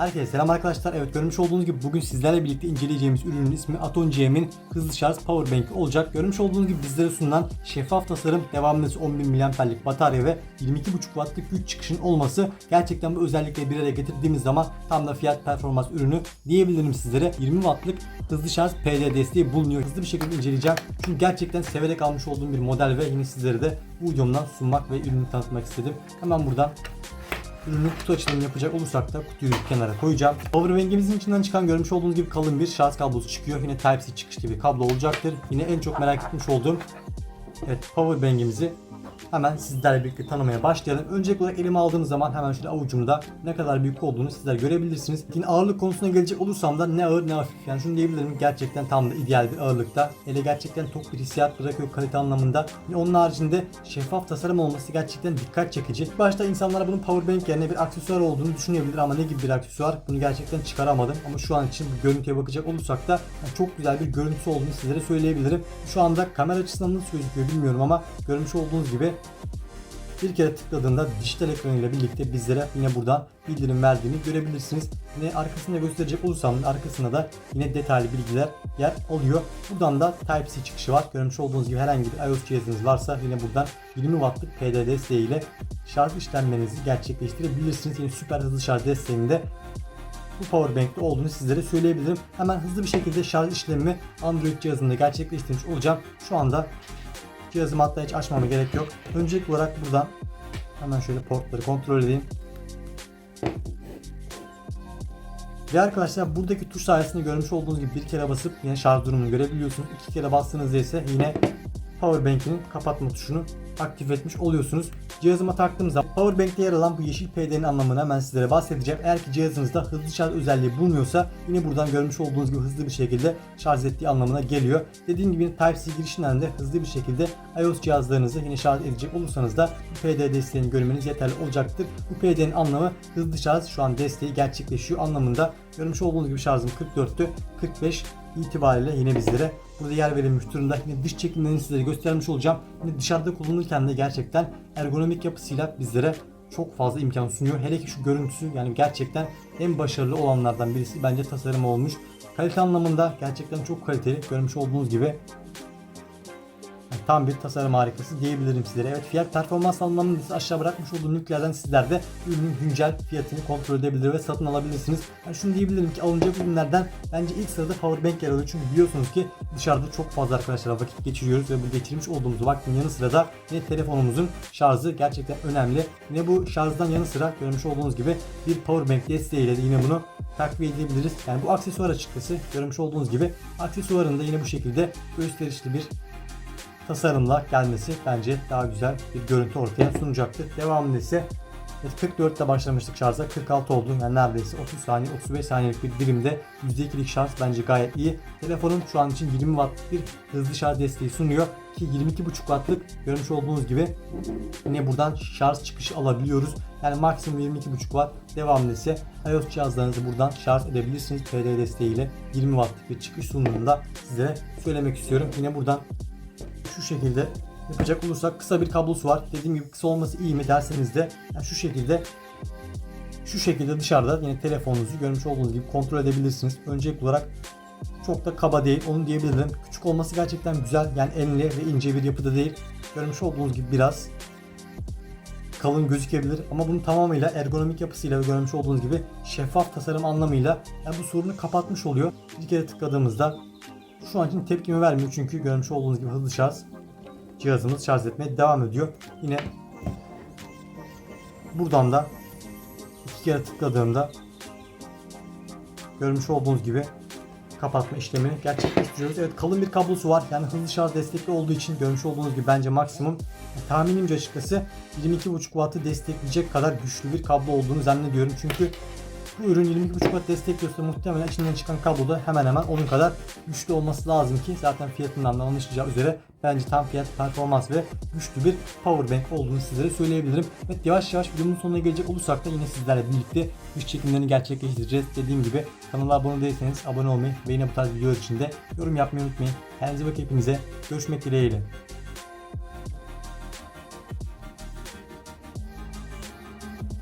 Herkese selam arkadaşlar. Evet görmüş olduğunuz gibi bugün sizlerle birlikte inceleyeceğimiz ürünün ismi Aton GM'in hızlı şarj powerbank olacak. Görmüş olduğunuz gibi bizlere sunulan şeffaf tasarım, devamlı 10.000 mAh'lik batarya ve 22.5 Watt'lık güç çıkışının olması gerçekten bu özellikleri bir araya getirdiğimiz zaman tam da fiyat performans ürünü diyebilirim sizlere. 20 Watt'lık hızlı şarj PD desteği bulunuyor. Hızlı bir şekilde inceleyeceğim. Çünkü gerçekten severek almış olduğum bir model ve yine sizlere de bu videomdan sunmak ve ürünü tanıtmak istedim. Hemen buradan ürünün kutu açılımını yapacak olursak da kutuyu kenara koyacağım. Powerbank'imizin içinden çıkan görmüş olduğunuz gibi kalın bir şarj kablosu çıkıyor. Yine Type-C çıkışlı bir kablo olacaktır. Yine en çok merak etmiş olduğum evet powerbank'imizi hemen sizlerle birlikte tanımaya başlayalım. Öncelikli olarak elime aldığım zaman hemen şöyle avucumda ne kadar büyük olduğunu sizler görebilirsiniz. Yine ağırlık konusuna gelecek olursam da ne ağır ne hafif. Yani şunu diyebilirim gerçekten tam da ideal bir ağırlıkta. Ele gerçekten tok bir hissiyat bırakıyor kalite anlamında. Yine onun haricinde şeffaf tasarım olması gerçekten dikkat çekici. Başta insanlar bunun powerbank yerine bir aksesuar olduğunu düşünebilir ama ne gibi bir aksesuar bunu gerçekten çıkaramadım. Ama şu an için bu görüntüye bakacak olursak da yani çok güzel bir görüntüsü olduğunu sizlere söyleyebilirim. Şu anda kamera açısından nasıl gözüküyor bilmiyorum ama görmüş olduğunuz gibi bir kere tıkladığında dijital ekranıyla birlikte bizlere yine buradan bildirim verdiğini görebilirsiniz. Yine arkasında gösterecek olursam arkasında da yine detaylı bilgiler yer alıyor. Buradan da Type-C çıkışı var. Görmüş olduğunuz gibi herhangi bir iOS cihazınız varsa yine buradan 20 wattlık PD desteğiyle şarj işlemlerinizi gerçekleştirebilirsiniz. Yine süper hızlı şarj desteğinde bu powerbank'te olduğunu sizlere söyleyebilirim. Hemen hızlı bir şekilde şarj işlemimi Android cihazında gerçekleştirmiş olacağım. Şu anda Cihazımı hatta hiç açmama gerek yok. Öncelikli olarak buradan hemen şöyle portları kontrol edeyim. Ve arkadaşlar buradaki tuş sayesinde görmüş olduğunuz gibi bir kere basıp yine şarj durumunu görebiliyorsunuz. İki kere bastığınızda ise yine Powerbank'in kapatma tuşunu aktif etmiş oluyorsunuz. Cihazıma taktığım zaman Powerbank'te yer alan bu yeşil PD'nin anlamını hemen sizlere bahsedeceğim. Eğer ki cihazınızda hızlı şarj özelliği bulmuyorsa yine buradan görmüş olduğunuz gibi hızlı bir şekilde şarj ettiği anlamına geliyor. Dediğim gibi Type-C girişinden de hızlı bir şekilde iOS cihazlarınızı yine şarj edecek olursanız da bu PD desteğini görmeniz yeterli olacaktır. Bu PD'nin anlamı hızlı şarj şu an desteği gerçekleşiyor anlamında. Görmüş olduğunuz gibi şarjım 44'tü. 45 itibariyle yine bizlere burada yer verilmiş durumda. Yine dış çekimlerini sizlere göstermiş olacağım. Yine dışarıda kullanırken de gerçekten ergonomik yapısıyla bizlere çok fazla imkan sunuyor. Hele ki şu görüntüsü yani gerçekten en başarılı olanlardan birisi bence tasarım olmuş. Kalite anlamında gerçekten çok kaliteli. Görmüş olduğunuz gibi tam bir tasarım harikası diyebilirim sizlere. Evet fiyat performans anlamında ise aşağı bırakmış olduğum linklerden sizler de ürünün güncel fiyatını kontrol edebilir ve satın alabilirsiniz. Yani şunu diyebilirim ki alınacak ürünlerden bence ilk sırada powerbank yer alıyor. Çünkü biliyorsunuz ki dışarıda çok fazla arkadaşlar vakit geçiriyoruz ve bu geçirmiş olduğumuz vaktin yanı sıra da yine telefonumuzun şarjı gerçekten önemli. Yine bu şarjdan yanı sıra görmüş olduğunuz gibi bir powerbank desteğiyle de yine bunu takviye edebiliriz. Yani bu aksesuar açıkçası görmüş olduğunuz gibi aksesuarın da yine bu şekilde gösterişli bir tasarımla gelmesi bence daha güzel bir görüntü ortaya sunacaktır. Devamında ise 44 ile başlamıştık şarja 46 oldu. Yani neredeyse 30 saniye 35 saniyelik bir dilimde %2'lik şarj bence gayet iyi. Telefonum şu an için 20 watt bir hızlı şarj desteği sunuyor ki 22.5 wattlık görmüş olduğunuz gibi yine buradan şarj çıkışı alabiliyoruz. Yani maksimum 22.5 watt devamlı ise iOS cihazlarınızı buradan şarj edebilirsiniz. PD desteğiyle 20 wattlık bir çıkış sunumunda sizlere söylemek istiyorum. Yine buradan şu şekilde yapacak olursak kısa bir kablosu var. Dediğim gibi kısa olması iyi mi derseniz de yani şu şekilde şu şekilde dışarıda yine telefonunuzu görmüş olduğunuz gibi kontrol edebilirsiniz. Öncelikli olarak çok da kaba değil onu diyebilirim. Küçük olması gerçekten güzel. Yani enli ve ince bir yapıda değil. Görmüş olduğunuz gibi biraz kalın gözükebilir ama bunun tamamıyla ergonomik yapısıyla ve görmüş olduğunuz gibi şeffaf tasarım anlamıyla yani bu sorunu kapatmış oluyor. Bir kere tıkladığımızda şu an için tepkimi vermiyor çünkü görmüş olduğunuz gibi hızlı şarj cihazımız şarj etmeye devam ediyor. Yine buradan da iki kere tıkladığımda görmüş olduğunuz gibi kapatma işlemini gerçekleştiriyoruz. Evet kalın bir kablosu var. Yani hızlı şarj destekli olduğu için görmüş olduğunuz gibi bence maksimum tahminimce açıkçası 22.5 Watt'ı destekleyecek kadar güçlü bir kablo olduğunu zannediyorum. Çünkü bu ürün 22.5 watt destekliyorsa muhtemelen içinden çıkan kablo da hemen hemen onun kadar güçlü olması lazım ki zaten fiyatından da anlaşılacağı üzere bence tam fiyat performans ve güçlü bir powerbank olduğunu sizlere söyleyebilirim. Evet yavaş yavaş videomun sonuna gelecek olursak da yine sizlerle birlikte dış çekimlerini gerçekleştireceğiz. Dediğim gibi kanala abone değilseniz abone olmayı ve yine bu tarz videolar için de yorum yapmayı unutmayın. Kendinize bakın hepinize. Görüşmek dileğiyle.